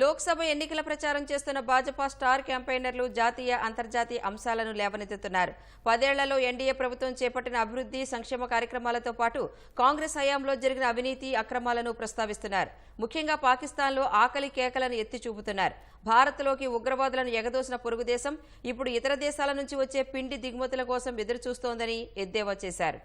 లోక్సభ ఎన్నికల ప్రచారం చేస్తున్న భాజపా స్టార్ క్యాంపెయినర్లు జాతీయ అంతర్జాతీయ అంశాలను లేవనెత్తుతున్నారు. పదేళ్ళలో ఎన్డీఏ ప్రభుత్వం చేపట్టిన అభివృద్ధి సంక్షేమ కార్యక్రమాలతో పాటు కాంగ్రెస్ హయాంలో జరిగిన అవినీతి అక్రమాలను ప్రస్తావిస్తున్నారు. ముఖ్యంగా పాకిస్తాన్లో ఆకలి కేకలను ఎత్తి చూపుతున్నారు భారత్లోకి ఉగ్రవాదులను ఎగదోసిన పొరుగు దేశం ఇప్పుడు ఇతర దేశాల నుంచి వచ్చే పిండి దిగుమతుల కోసం ఎదురుచూస్తోందని ఎద్దేవా చేశారు.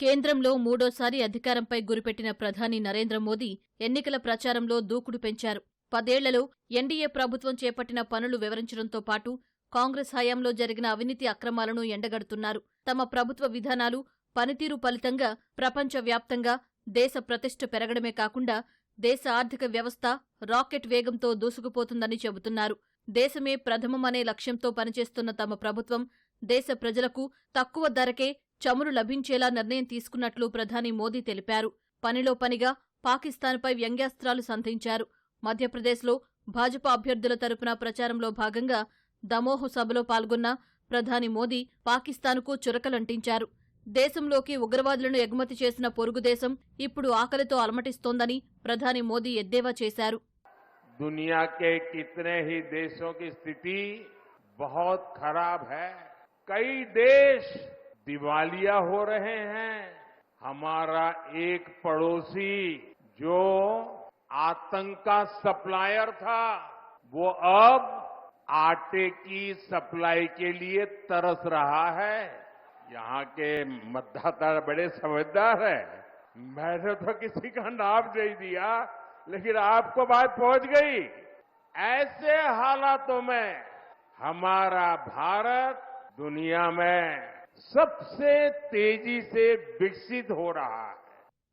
కేంద్రంలో మూడోసారి అధికారంపై గురిపెట్టిన ప్రధాని నరేంద్ర మోదీ ఎన్నికల ప్రచారంలో దూకుడు పెంచారు. పదేళ్ళలో ఎన్డీఏ ప్రభుత్వం చేపట్టిన పనులు వివరించడంతో పాటు కాంగ్రెస్ హయాంలో జరిగిన అవినీతి అక్రమాలను ఎండగడుతున్నారు. తమ ప్రభుత్వ విధానాలు పనితీరు ఫలితంగా ప్రపంచవ్యాప్తంగా దేశ ప్రతిష్ఠ పెరగడమే కాకుండా దేశ ఆర్థిక వ్యవస్థ రాకెట్ వేగంతో దూసుకుపోతుందని చెబుతున్నారు. దేశమే ప్రథమమనే లక్ష్యంతో పనిచేస్తున్న తమ ప్రభుత్వం దేశ ప్రజలకు తక్కువ ధరకే చమురు లభించేలా నిర్ణయం తీసుకున్నట్లు ప్రధాని మోదీ తెలిపారు. పనిలో పనిగా పాకిస్తాన్పై వ్యంగ్యాస్త్రాలు సంధించారు. మధ్యప్రదేశ్లో భాజపా అభ్యర్థుల తరపున ప్రచారంలో భాగంగా దమోహ్ సభలో పాల్గొన్న ప్రధాని మోదీ పాకిస్తాన్కు చురకలంటించారు. దేశంలోకి ఉగ్రవాదులను ఎగుమతి చేసిన పొరుగుదేశం ఇప్పుడు ఆకలితో అలమటిస్తోందని ప్రధాని మోదీ ఎద్దేవా చేశారు. దేశం స్థితి హై. दिवालिया हो रहे हैं। हमारा एक पड़ोसी जो आतंक का सप्लायर था, वो अब आटे की सप्लाई के लिए तरस रहा है। यहाँ के मतदाता बड़े समझदार है। मैंने तो किसी का नाम नहीं दिया, लेकिन आपको बात पहुँच गई। ऐसे हालातों में हमारा भारत दुनिया में सबसे तेजी से विकसित हो रहा है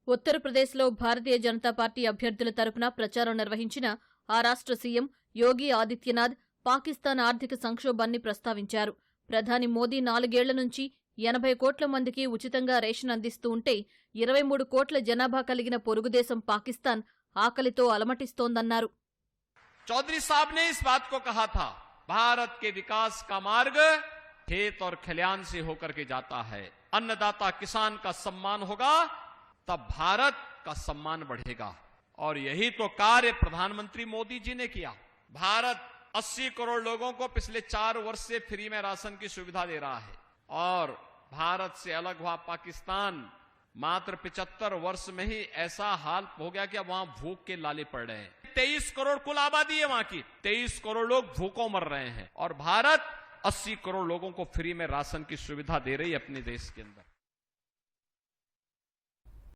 ఉత్తరప్రదేశ్లో భారతీయ జనతా పార్టీ అభ్యర్థుల తరపున ప్రచారం నిర్వహించిన ఆ రాష్ట్ర సీఎం యోగి ఆదిత్యనాథ్ పాకిస్తాన్ ఆర్థిక సంక్షోభాన్ని ప్రస్తావించారు ప్రధాని మోదీ నాలుగేళ్ల నుంచి ఎనభై కోట్ల మందికి ఉచితంగా రేషన్ అందిస్తూ ఉంటే ఇరవై మూడు కోట్ల జనాభా కలిగిన పొరుగుదేశం పాకిస్తాన్ ఆకలితో అలమటిస్తోందన్నారు चौधरी साहब ने इस बात को कहा था भारत के विकास का मार्ग खेत और खलियान से होकर के जाता है। अन्नदाता किसान का सम्मान होगा, तब भारत का सम्मान बढ़ेगा। और यही तो कार्य प्रधानमंत्री मोदी जी ने किया। भारत 80 करोड़ लोगों को पिछले चार वर्ष से फ्री में राशन की सुविधा दे रहा है। और भारत से अलग हुआ पाकिस्तान, मात्र 75 वर्ष में ही ऐसा हाल हो गया कि अब वहाँ भूख के लाले पड़ रहे हैं। तेईस करोड़ कुल आबादी है वहाँ की। तेईस करोड़ लोग भूखों मर रहे हैं। और भारत 80 करोड़ लोगों को फ्री में राशन की सुविधा दे रही है अपने देश के अंदर।